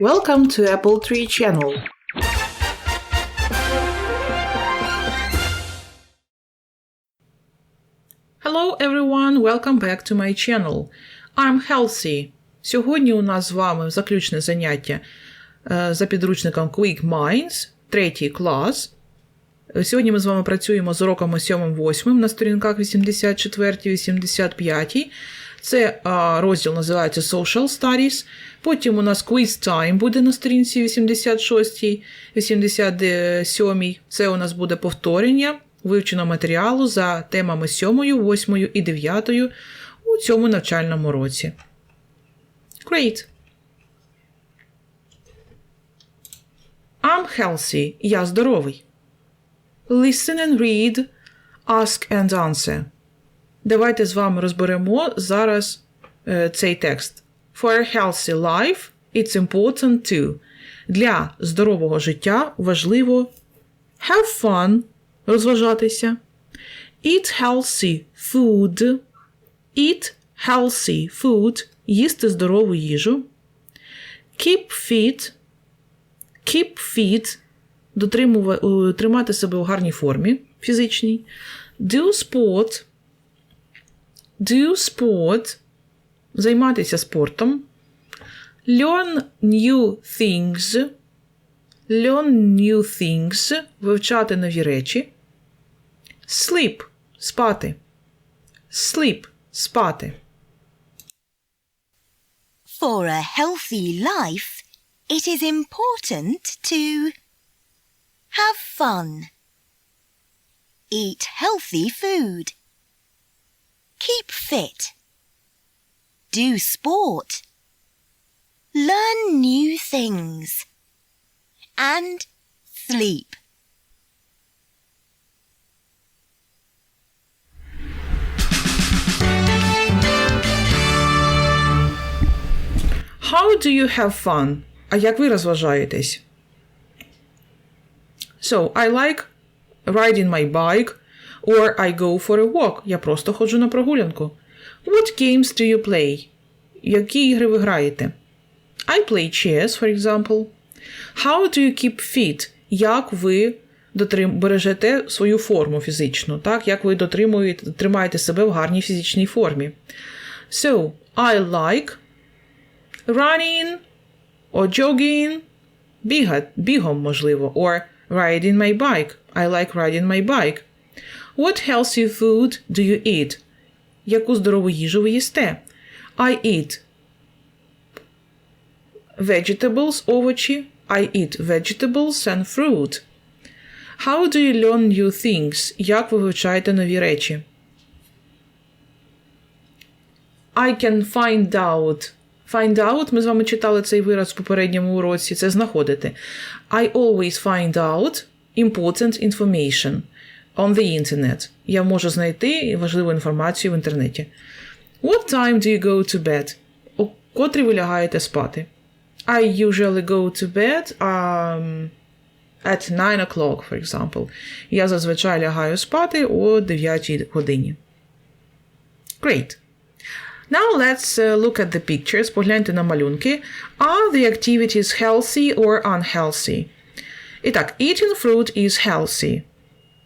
Welcome to Apple Tree Channel. Hello everyone, welcome back to my channel. I'm Healthy. Сьогодні у нас з вами заключне заняття е, за підручником Quick Minds, третій клас. Е, Сьогодні ми з вами працюємо з уроками 7-8 на сторінках 84-85. Це а, розділ називається Social Studies. Потім у нас Quiz Time буде на сторінці 86, 87. Це у нас буде повторення вивченого матеріалу за темами 7, 8 і 9 у цьому навчальному році. Great. I'm healthy. Я здоровий. Listen and read. Ask and answer. Давайте з вами розберемо зараз е, цей текст. For a healthy life, it's important to. Для здорового життя важливо have fun, розважатися. Eat healthy food. Eat healthy food. Їсти здорову їжу. Keep fit. Keep fit. Е, тримати себе у гарній формі фізичній. Do sport. Do sport. Займатися спортом. Learn new things. Learn new things. Вивчати нові речі. Sleep. Спати. Sleep. Спати. For a healthy life, it is important to have fun, eat healthy food, keep fit, do sport, learn new things, and sleep. How do you have fun? А як ви розважаєтесь? So, I like riding my bike Or I go for a walk. Я просто ходжу на прогулянку. What games do you play? Які ігри ви граєте? I play chess, for example. How do you keep fit? Як ви бережете свою форму фізичну? Так? Як ви дотримуєте, тримаєте себе в гарній фізичній формі? So, I like running or jogging, бігом, можливо, or riding my bike. I like riding my bike. What healthy food do you eat? Яку здорову їжу ви їсте? I eat vegetables, овочі. I eat vegetables and fruit. How do you learn new things? Як ви вивчаєте нові речі? I can find out. Find out, ми з вами читали цей вираз в попередньому уроці, це знаходити. I always find out important information on the internet. Я можу знайти важливу інформацію в інтернеті. What time do you go to bed? О котрій ви лягаєте спати? I usually go to bed um, at 9 o'clock, for example. Я зазвичай лягаю спати о 9 годині. Great. Now let's uh, look at the pictures. Погляньте на малюнки. Are the activities healthy or unhealthy? І так, eating fruit is healthy.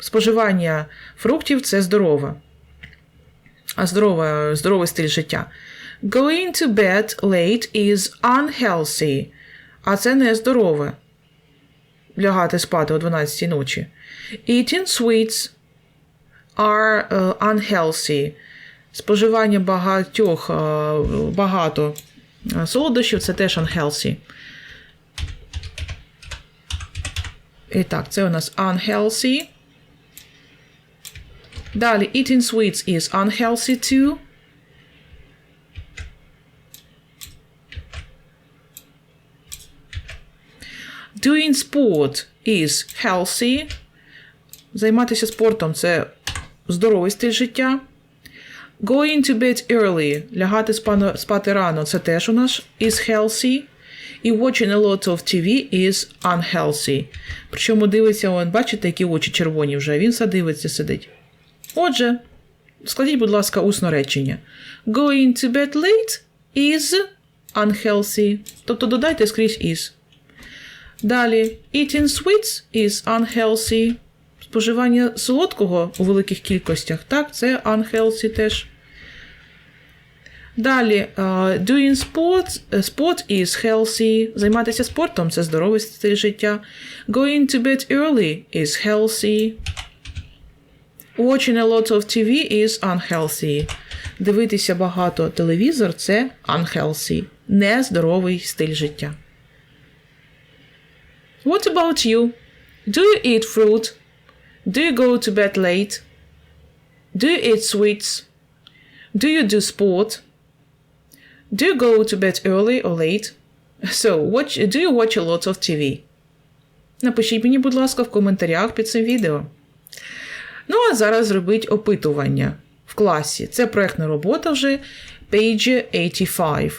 Споживання фруктів це здорове. А здорова, здоровий стиль життя. Going to bed late is unhealthy. А це не здорове. Лягати спати о 12 ночі. Eating sweets are uh, unhealthy. Споживання багатьох, е, багато е, солодощів це теж unhealthy. І так, це у нас unhealthy. Далі, eating sweets is unhealthy too. Doing sport is healthy. Займатися спортом це здоровий стиль життя. Going to bed early, лягати спати рано, це теж у нас is healthy. І watching a lot of TV is unhealthy. Причому дивиться, он, бачите, які очі червоні вже, він все дивиться, сидить. Отже, складіть, будь ласка, усно речення. Going to bed late is unhealthy. Тобто додайте скрізь is. Далі, eating sweets is unhealthy. Споживання солодкого у великих кількостях, так, це unhealthy теж. Далі, е, doing sport, е, sport is healthy. Займатися спортом це здоровий стиль життя. Going to bed early is healthy. Watching a lot of TV is unhealthy. Дивитися багато телевізор це unhealthy. Нездоровий стиль життя. What about you? Do you eat fruit? Do you go to bed late? Do you eat sweets? Do you do sport? Do you go to bed early or late? So, watch, do you watch a lot of TV? Напишіть мені, будь ласка, в коментарях під цим відео. Ну, а зараз зробіть опитування в класі. Це проєктна робота вже page 85.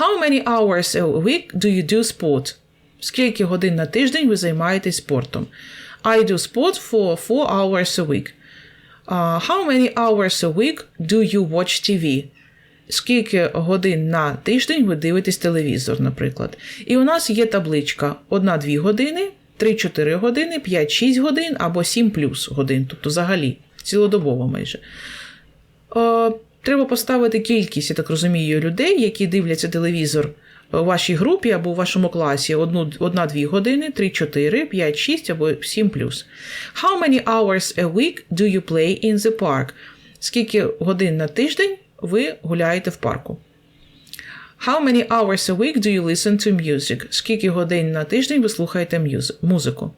How many hours a week do you do sport? Скільки годин на тиждень ви займаєтесь спортом? I do sport for 4 hours a week. Uh, how many hours a week do you watch TV? Скільки годин на тиждень ви дивитесь телевізор, наприклад. І у нас є табличка 1-2 години, 3-4 години, 5-6 годин або 7 плюс годин, тобто взагалі цілодобово майже. Е, треба поставити кількість, я так розумію, людей, які дивляться телевізор у вашій групі або у вашому класі 1-2 години, 3-4, 5-6 або 7 плюс. How many hours a week do you play in the park? Скільки годин на тиждень ви гуляєте в парку? How many hours a week do you listen to music? Скільки годин на тиждень ви слухаєте музику?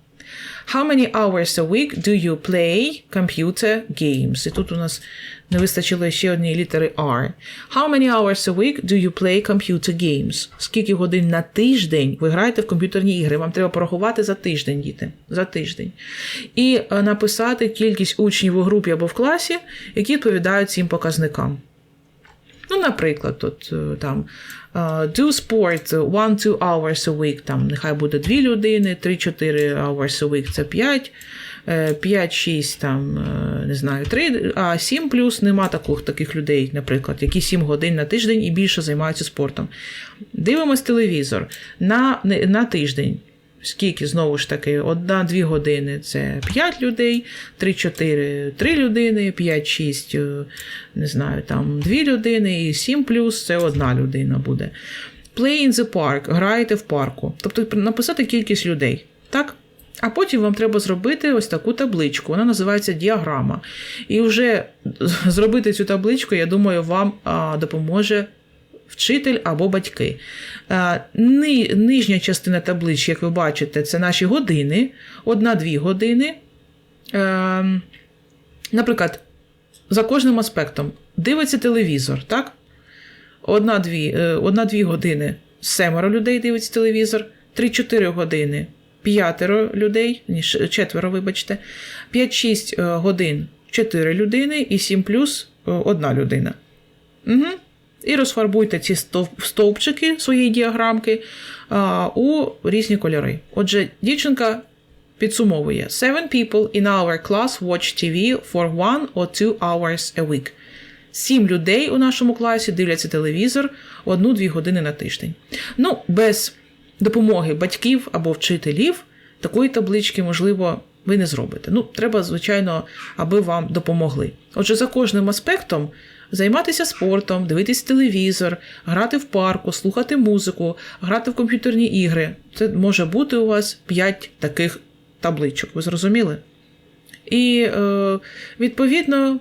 How many hours a week do you play computer games? І тут у нас не вистачило ще однієї літери R. How many hours a week do you play computer games? Скільки годин на тиждень ви граєте в комп'ютерні ігри? Вам треба порахувати за тиждень, діти. За тиждень. І е, написати кількість учнів у групі або в класі, які відповідають цим показникам. Ну, наприклад, тут е, там е, do sport 1-2 hours a week, там нехай буде 2 людини, 3-4 hours a week це 5, 5-6 там, е, не знаю, 3, а 7 плюс нема таких, таких людей, наприклад, які 7 годин на тиждень і більше займаються спортом. Дивимось телевізор на, на тиждень. Скільки, знову ж таки, одна-дві години це 5 людей, 3-4 3 людини, 5-6, е, не знаю, там 2 людини, і 7 плюс це одна людина буде. Play in the park, граєте в парку. Тобто написати кількість людей. Так? А потім вам треба зробити ось таку табличку. Вона називається діаграма. І вже зробити цю табличку, я думаю, вам допоможе вчитель або батьки. Е, ни- Нижня частина таблички, як ви бачите, це наші години, одна-дві години. Е, Наприклад, за кожним аспектом дивиться телевізор, так? Одна-дві е, години семеро людей дивиться телевізор, 3-4 години п'ятеро людей, четверо, вибачте, 5-6 е, годин 4 людини і 7 плюс одна людина. Угу. І розфарбуйте ці стовп- стовпчики своєї діаграмки у різні кольори. Отже, дівчинка підсумовує: Seven people in our class watch TV for one or two hours a week. Сім людей у нашому класі дивляться телевізор одну-дві години на тиждень. Ну, без допомоги батьків або вчителів такої таблички, можливо, ви не зробите. Ну, треба, звичайно, аби вам допомогли. Отже, за кожним аспектом займатися спортом, дивитись телевізор, грати в парку, слухати музику, грати в комп'ютерні ігри. Це може бути у вас 5 таких табличок. Ви зрозуміли? І е, відповідно.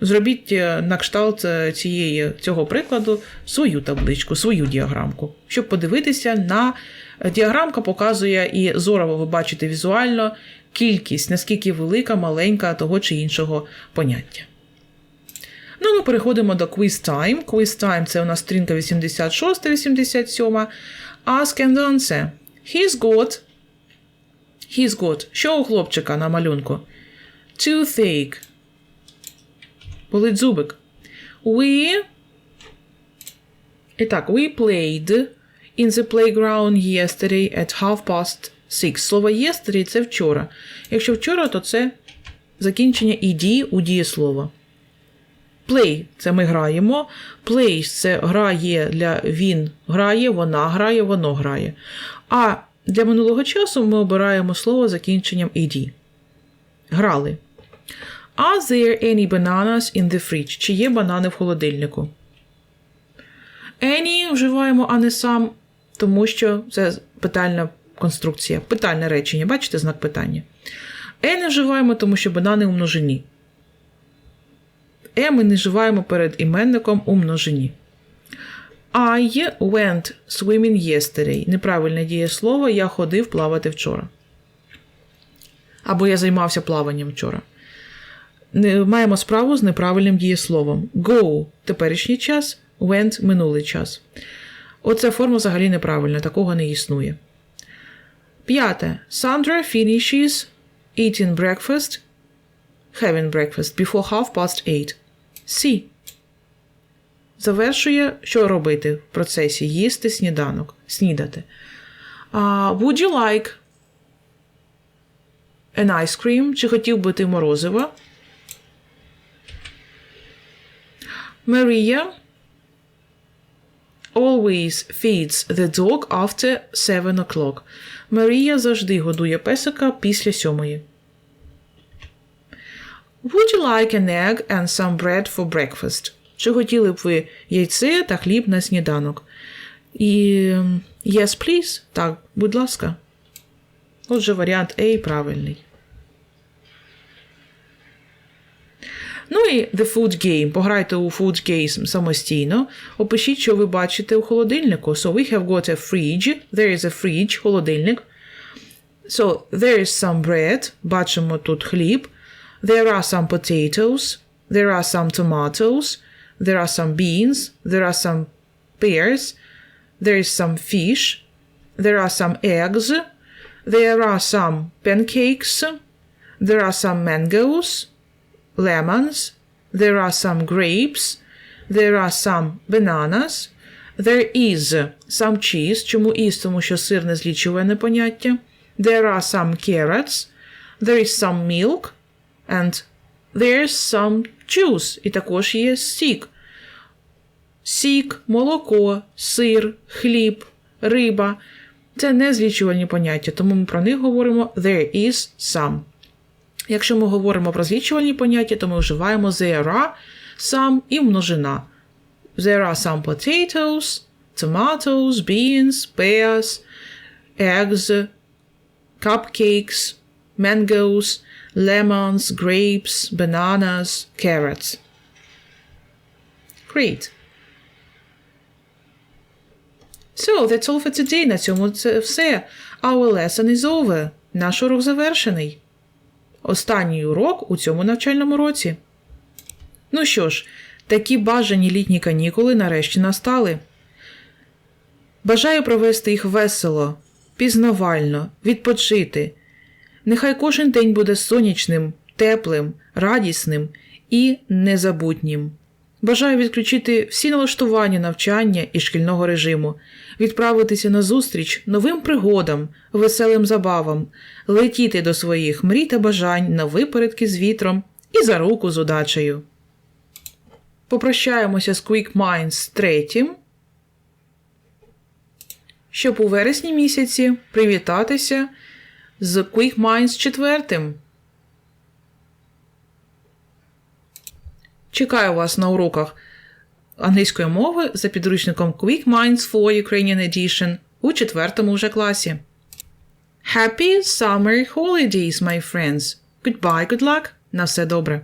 Зробіть е, на кшталт е, цієї, цього прикладу свою табличку, свою діаграмку, щоб подивитися на е, діаграмка показує і зорово ви бачите візуально кількість, наскільки велика, маленька того чи іншого поняття. Ну, ми переходимо до quiz time. Quiz time це у нас сторінка 86-87. Ask and answer. He's got. He's got. Що у хлопчика на малюнку? Toothache. Болить зубик. We. І так, we played in the playground yesterday at half past six. Слово yesterday це вчора. Якщо вчора, то це закінчення ed у дієслова. Play це ми граємо. Plays це грає для він грає, вона грає, воно грає. А для минулого часу ми обираємо слово закінченням ed. Грали. Are there any bananas in the fridge? Чи є банани в холодильнику? Any вживаємо, а не сам, тому що це питальна конструкція, питальне речення. Бачите знак питання. Е не вживаємо, тому що банани у множині. Е ми не вживаємо перед іменником у множині. I went swimming yesterday. Неправильне дієслово. Я ходив плавати вчора. Або я займався плаванням вчора. Не- Маємо справу з неправильним дієсловом. Go теперішній час, went минулий час. Оця форма взагалі неправильна, такого не існує. П'яте. Sandra finishes eating breakfast, having breakfast before half past eight. C. Завершує, що робити в процесі їсти сніданок, снідати. Uh, would you like an ice cream? Чи хотів би ти морозива? Maria always feeds the dog after 7 o'clock. Марія завжди годує песика після сьомої. Would you like an egg and some bread for breakfast? Чи хотіли б ви яйце та хліб на сніданок? І ем, yes, please. Так, будь ласка. Отже, варіант A правильний. Ну і The Food Game. Пограйте у Food Game самостійно. Опишіть, що ви бачите у холодильнику. So we have got a fridge. There is a fridge, холодильник. So there is some bread. Бачимо тут хліб. There are some potatoes. There are some tomatoes. There are some beans. There are some pears. There is some fish. There are some eggs. There are some pancakes. There are some mangoes Lemons, there are some grapes, there are some bananas, there is some cheese. Чому is? Тому що сир не злічуване поняття. There are some carrots, there is some milk, and there's some juice. І також є сік. Сік, молоко, сир, хліб, риба. Це не злічувальні поняття, тому ми про них говоримо there is some. Якщо ми говоримо про злічувальні поняття, то ми вживаємо there are some і множина. There are some potatoes, tomatoes, beans, pears, eggs, cupcakes, mangoes, lemons, grapes, bananas, carrots. Great. So, that's all for today. На цьому це все. Our lesson is over. Наш урок завершений. Останній урок у цьому навчальному році. Ну що ж, такі бажані літні канікули нарешті настали. Бажаю провести їх весело, пізнавально, відпочити. Нехай кожен день буде сонячним, теплим, радісним і незабутнім. Бажаю відключити всі налаштування навчання і шкільного режиму, відправитися на зустріч новим пригодам, веселим забавам, летіти до своїх мрій та бажань на випередки з вітром і за руку з удачею. Попрощаємося з Quick Minds третім, щоб у вересні місяці привітатися з Quick Minds четвертим. Чекаю вас на уроках англійської мови за підручником Quick Minds for Ukrainian Edition у четвертому вже класі. Happy summer holidays, my friends! Goodbye, good luck! На все добре!